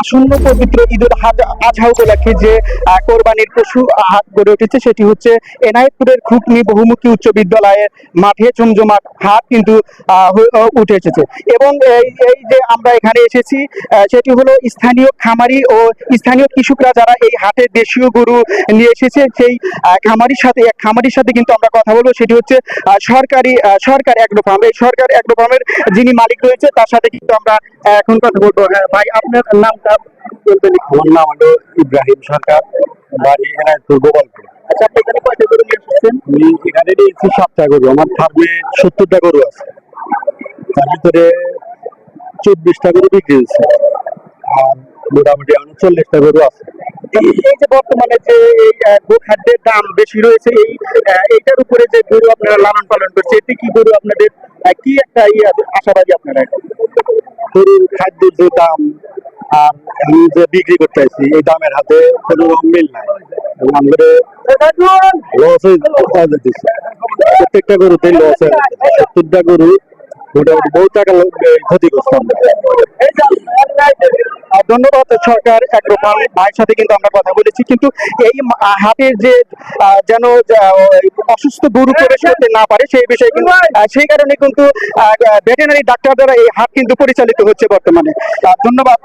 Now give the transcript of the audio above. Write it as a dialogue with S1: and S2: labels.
S1: আসন্ন পবিত্র ঈদুল আজহা উপলক্ষে যে কোরবানির পশু হাট গড়ে উঠেছে, সেটি হচ্ছে এনায়েতপুরের খুকনি বহুমুখী উচ্চ বিদ্যালয়ের মাঠে জমজমাট হাট কিন্তু উঠে এসেছে। এবং এই এই যে আমরা এখানে এসেছি সেটি হলো স্থানীয় খামারি ও স্থানীয় কৃষকরা যারা এই হাটে দেশীয় গরু নিয়ে এসেছে, সেই খামারির সাথে, এক খামারির সাথে কিন্তু আমরা কথা বলব। সেটি হচ্ছে সরকারি সরকার অ্যাগ্রো এই সরকার অ্যাগ্রো যিনি মালিক রয়েছে, তার সাথে কিন্তু আমরা এখন কথা বলব। হ্যাঁ ভাই, আপনার একটু?
S2: আমার নাম হলো ইব্রাহিম সরকার বাড়ি এনায়তপুর গোপালপুর
S1: আচ্ছা আপনি এখানে কয়টা গরু নিয়ে এসেছেন?
S2: আমি এখানে নিয়েছি সাতটা গরু আমার ফার্মে সত্তরটা গরু আছে। তার ভিতরে চব্বিশটা গরু বিক্রি হয়েছে আর মোটামুটি এখন চল্লিশটা গরু আছে।
S1: এই যে বর্তমানে যে গোখাদ্যের দাম বেশি রয়েছে এই এইটার উপরে যে গরু আপনারা লালন পালন করছে এতে কি গরু আপনাদের কি একটা ইয়ে আশাবাদী আপনারা?
S2: গরুর খাদ্যের যে দাম আর আমি যে বিক্রি করতে এই দামের হাতে কোনো মিল নাই। প্রত্যেকটা গরুতে লস সত্তরটা গরু মোটামুটি বহু টাকা ক্ষতিগ্রস্ত
S1: ধন্যবাদ, সরকার ফার্ম ভাইয়ের সাথে কিন্তু আমরা কথা বলেছি। কিন্তু এই হাটের যে যেন অসুস্থ গরু প্রবেশ করতে না পারে, সেই বিষয়ে কিন্তু সেই কারণে কিন্তু ভেটেনারি ডাক্তার দ্বারা এই হাট কিন্তু পরিচালিত হচ্ছে বর্তমানে। ধন্যবাদ।